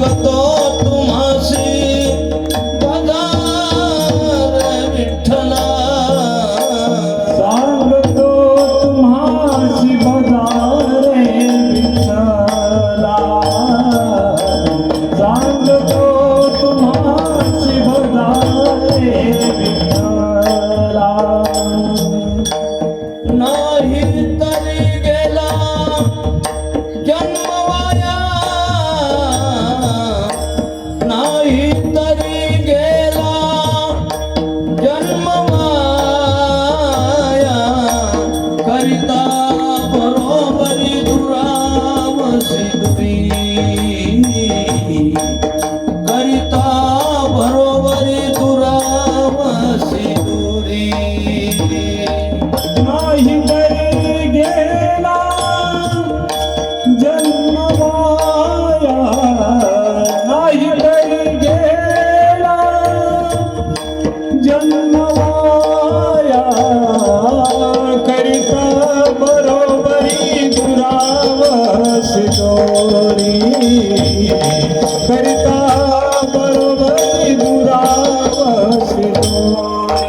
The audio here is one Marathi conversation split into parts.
quando a dor जन्मवाया करिता बरोबरी दुरावस दोरी करिता बरोबरी दुरावस दोरी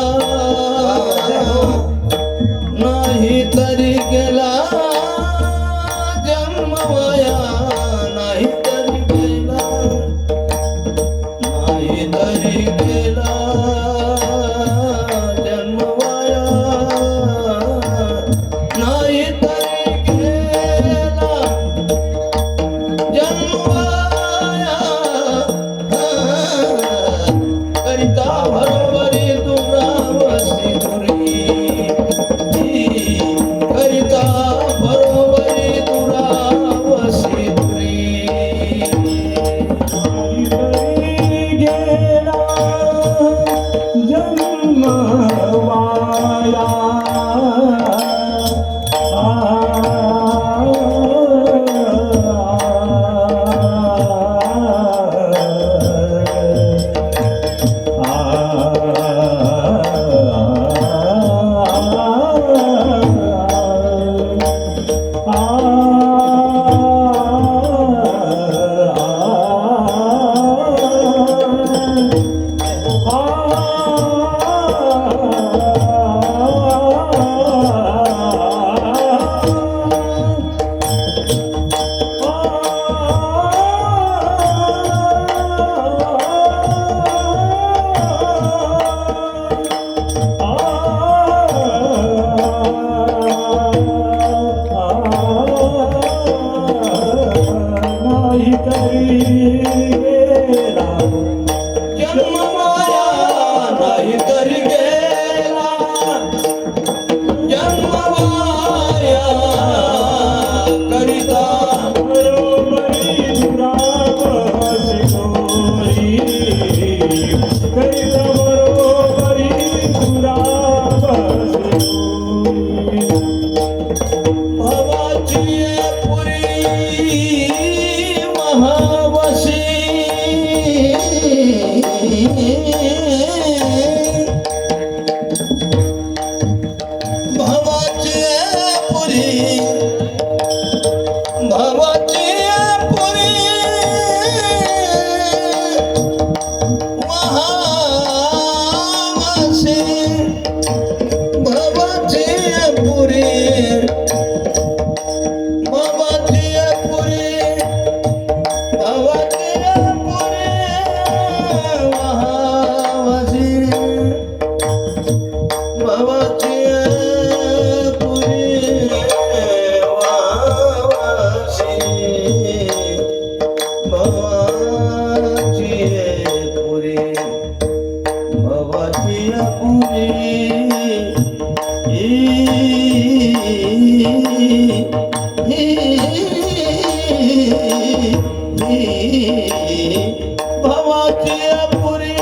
त पुरी,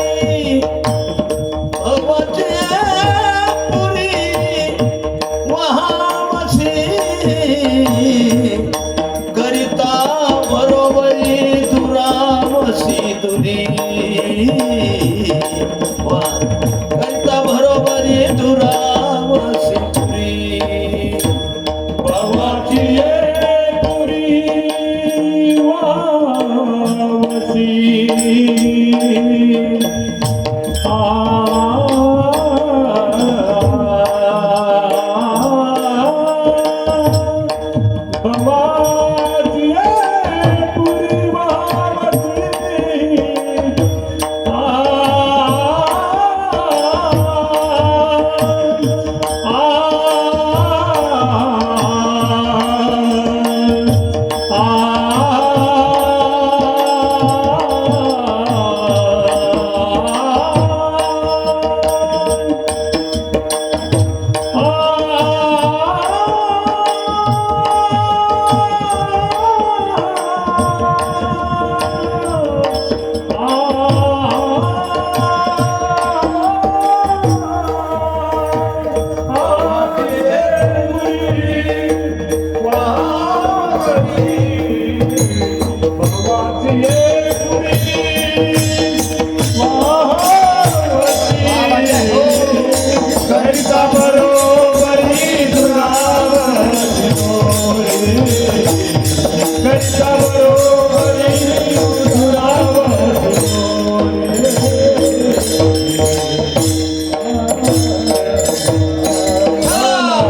पुरे पुरी, पुरे वाहसे गरिता भरोवरी दुराफ सी 啊。